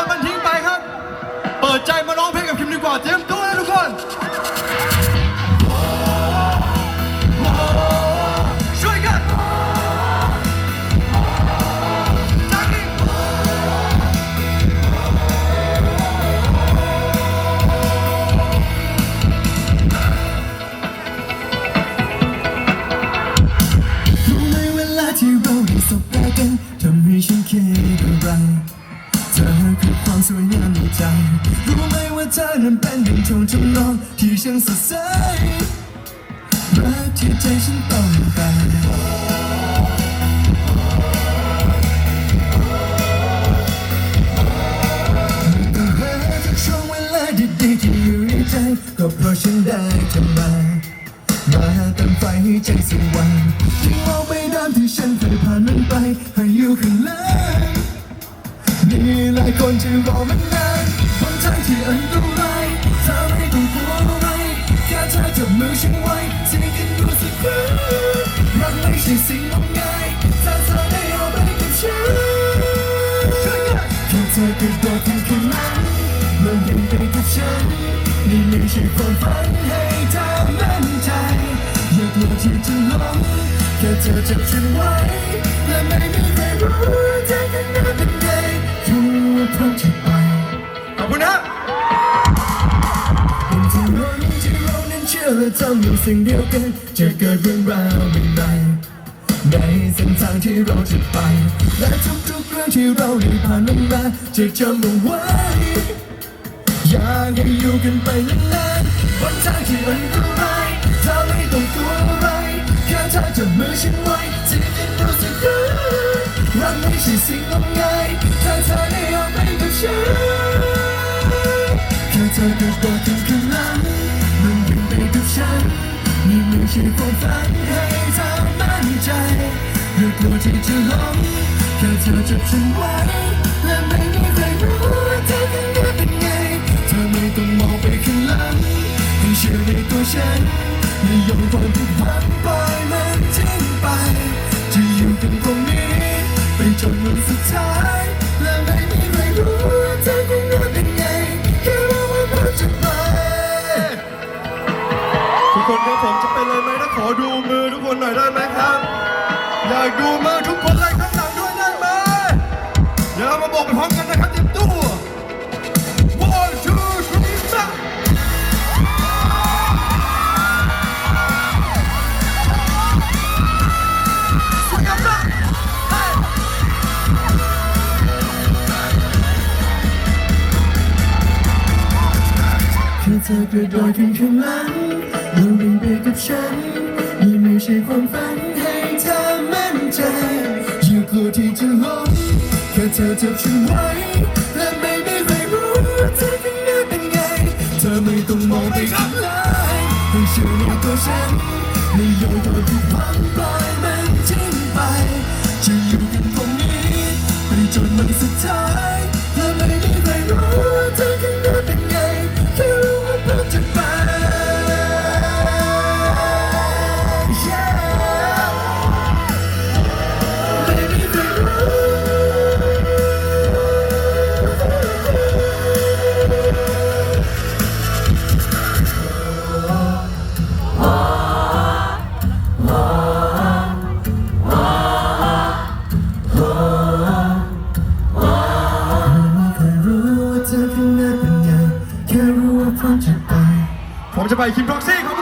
นมันทิ้งไปครับ เปิดใจมา คือความสวยงามในใจ รู้ไหมว่าเธอนั้นเป็นดังโทนทำนองที่ช่างสดใสรักที่ใจฉันต้องการต้องหาทุกช่วงเวลาดีๆที่อยู่ในใจก็เพราะฉันได้เธอมา มาเติมไฟให้ใจสว่างทิ้งเอาไปดำที่ฉันเคยผ่านมันายคนที่รอมันนานบนทางที่อันตรายเธอไม่ต้องกลัวอะไรแค่เธอจับมือฉันไว้สิ่กันดูสักครั้งรักไม่ใช่สิ่งงมงายถ้าเธอได้เอาไปกับฉันช่วยกันแค่เธอกระโดดขึ้นข้างหลังมันยังไปกับฉันนี่ไม่ใช่ความฝันให้เธอมั่นใจอย่ากลัวที่จะล้มแค่เธอจับฉันไว้และไม่มีใครรู้เธอข้างหน้าเป็นไง รู้ว่าพร้อมที่ไปขอบคุณนะเป็นที่เราที่เรานั้นเชื่อและทำอยู่สิ่งเดียวกัน จะเกิดเรื่องราวใหม่ในเส้นทางที่เราจะไป และทุกๆเรื่องที่เราได้ผ่านมันมาจะจำเอาไว้อยากให้อยู่กันไปนานๆบนทางที่อันตรายเธอไม่ต้องกลัวอะไรแค่เธอจับมือฉันไว้ที่จะรู้สึกรักไม่ใช่สิ่งงมงาย แค่เธอกระโดดถึงข้างหลังมันยังไปกับฉันนี่ไม่ใช่ความฝันให้เธอมั่นใจอย่ากลัวที่จะล้มแทุกคนครับผมจะเป็นเลยไหมถ้าขอดูมือทุกคนหน่อยได้ไหมครับ อยากดูมือทุกคนเลยข้างหลังด้วยได้ไหมเดี๋ยวเรามาบอกไปพร้อมกันนะครับเตรียมตัว one two three stop สวยงามมากเฮ้ยแค่เธอกระโดดขึ้นข้างหลัง ฉันนี่ไม่ใช่ความฝันให้เธอมั่นใจอย่ากลัวที่จะล้มแค่เธอจับฉันไว้และไม่มีใครรู้เธอข้งหน้าเป็นไง เธอไม่ต้องมองไปข้างหลังให้เชื่อในตัวฉันไม่ยอมตัวที่หวังปล่อยมันทิ้งไปจะอยู่กันตรงนี้ไปจนวันสุดท้าย ผมจะไปคิมบ็อกซี่ขอบคุณครับ